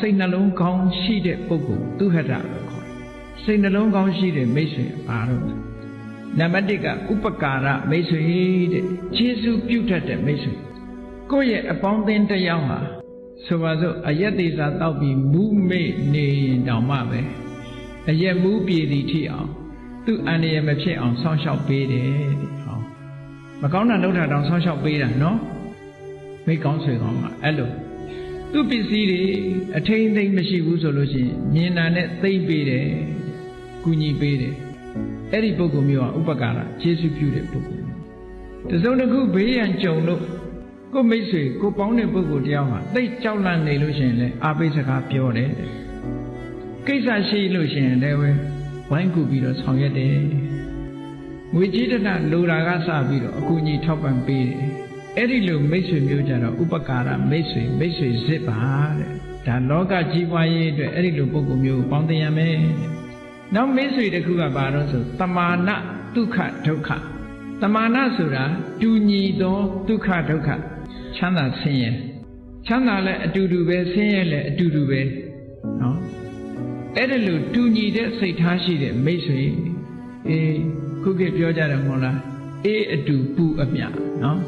စိတ်နှလုံးကောင်းရှိတဲ့ပုဂ္ဂိုလ်သူဟတ္တလို့ခေါ်တယ်စိတ်နှလုံးကောင်းရှိတဲ့မိတ်ဆွေဘာလို့လဲနံပါတ်1ကဥပကာရမိတ်ဆွေတဲ့ခြေစုပြုတ်တတ်တဲ့မိတ်ဆွေကိုယ့်ရဲ့အပေါင်းအသင်းတစ်ယောက်ဟာဆိုပါစို့အယက်သေးစာတောက်ပြီးမူးမေ့နေရင်တောင်မှပဲအယက်မူးပြေသည်ထိအောင်သူ့အန္တရာယ်မဖြစ်အောင်စောင့်ရှောက်ပေးတယ်တဲ့ဟောမကောင်းတာလုပ်တာတောင်စောင့်ရှောက်ပေးတာနော်မိတ်ကောင်းဆွေကောင်းကအဲ့လို သူ့ပစ္စည်းတွေအထိန်သိမ့်မရှိဘူးဆိုလို့ရှိရင်မြင်တာနဲ့သိမ့်ပေးတယ်ကူညီပေးတယ်အဲ့ဒီပုဂ္ဂိုလ်မျိုးကဥပကာရကျေးဇူးပြုတဲ့ပုဂ္ဂိုလ်မျိုးတစုံတစ်ခုဘေးရန်ကြုံလို့ကိုမိတ်ဆွေကိုပေါင်းတဲ့ပုဂ္ဂိုလ်တယောက်ဟာသိကြောက်လန့်နေလို့ရှိရင်လည်းအာပိစကားပြောတယ်တဲ့ကိစ္စရှိလို့ရှိရင်လည်းဝိုင်းကူပြီးတော့ဆောင်ရွက်တယ်ငွေကြေးတနလိုတာကစပြီးတော့အကူအညီထောက်ပံ့ပေးတယ် အဲ့ဒီလိုမိတ်ဆွေမျိုးကြတော့ဥပကာရမိတ်ဆွေမိတ်ဆွေစစ်ပါတဲ့ဒါလောကကြီးပွားရေးအတွက်အဲ့ဒီလိုပုဂ္ဂိုလ်မျိုးကိုပေါင်းတင်ရမယ်တဲ့နောက်မိတ်ဆွေတစ်ခုကဘာလို့ဆိုတမာနဒုက္ခဒုက္ခတမာနဆိုတာတူညီသောဒုက္ခဒုက္ခချမ်းသာဆင်းရဲချမ်းသာလည်းအတူတူပဲဆင်းရဲလည်းအတူတူပဲနော်အဲ့ဒါလို့တူညီတဲ့စိတ်ထားရှိတဲ့မိတ်ဆွေအေးခုခေတ်ပြောကြတယ်မဟုတ်လားအေးအတူပူအမြနော်